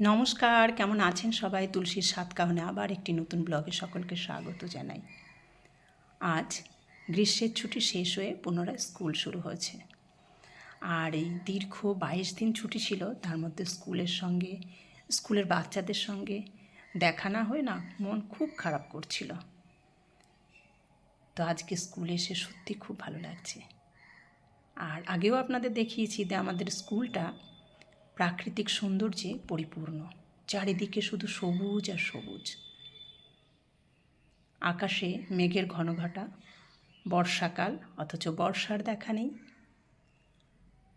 নমস্কার, কেমন আছেন সবাই? তুলসীর সাত কাহনে আবার একটি নতুন ব্লগে সকলকে স্বাগত জানাই। আজ গ্রীষ্মের ছুটি শেষ হয়ে পুনরায় স্কুল শুরু হয়েছে। আর এই দীর্ঘ বাইশ দিন ছুটি ছিল, তার মধ্যে স্কুলের সঙ্গে, স্কুলের বাচ্চাদের সঙ্গে দেখা না হয়ে না, মন খুব খারাপ করছিল। তো আজকে স্কুলে এসে সত্যি খুব ভালো লাগছে। আর আগেও আপনাদের দেখিয়েছি যে আমাদের স্কুলটা প্রাকৃতিক সৌন্দর্যে পরিপূর্ণ, চারিদিকে শুধু সবুজ আর সবুজ। আকাশে মেঘের ঘনঘটা, বর্ষাকাল, অথচ বর্ষার দেখা নেই।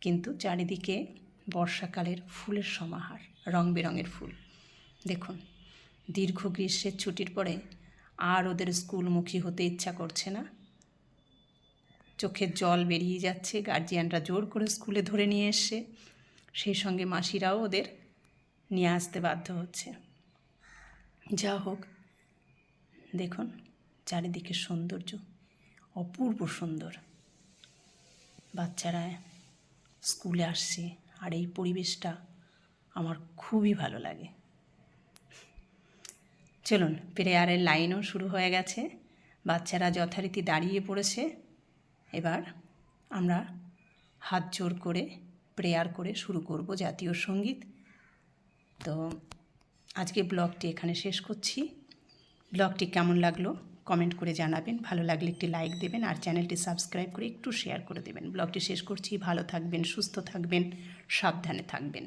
কিন্তু চারিদিকে বর্ষাকালের ফুলের সমাহার রং বেরঙের ফুল। দেখুন, দীর্ঘ গ্রীষ্মের ছুটির পরে আর ওদের স্কুলমুখী হতে ইচ্ছা করছে না। চোখের জল বেরিয়ে যাচ্ছে গার্জিয়ানরা জোর করে স্কুলে ধরে নিয়ে এসছে সেই সঙ্গে মাসিরাও ওদের নিয়ে আসতে বাধ্য হচ্ছে। যা হোক, দেখুন, চারিদিকে সৌন্দর্য, অপূর্ব সুন্দর। বাচ্চারা স্কুলে আসছে, আর এই পরিবেশটা আমার খুবই ভালো লাগে। চলুন, প্রেয়ারের লাইনও শুরু হয়ে গেছে। বাচ্চারা যথারীতি দাঁড়িয়ে পড়েছে। এবার আমরা হাত জোর করে প্রেয়ার করে শুরু করব জাতীয় সংগীত। তো আজকে ব্লগটি এখানে শেষ করছি। ব্লগটি কেমন লাগল কমেন্ট করে জানাবেন। ভালো লাগলে একটি লাইক দেবেন আর চ্যানেলটি সাবস্ক্রাইব করে একটু শেয়ার করে দেবেন। ব্লগটি শেষ করছি। ভালো থাকবেন, সুস্থ থাকবেন, সাবধানে থাকবেন।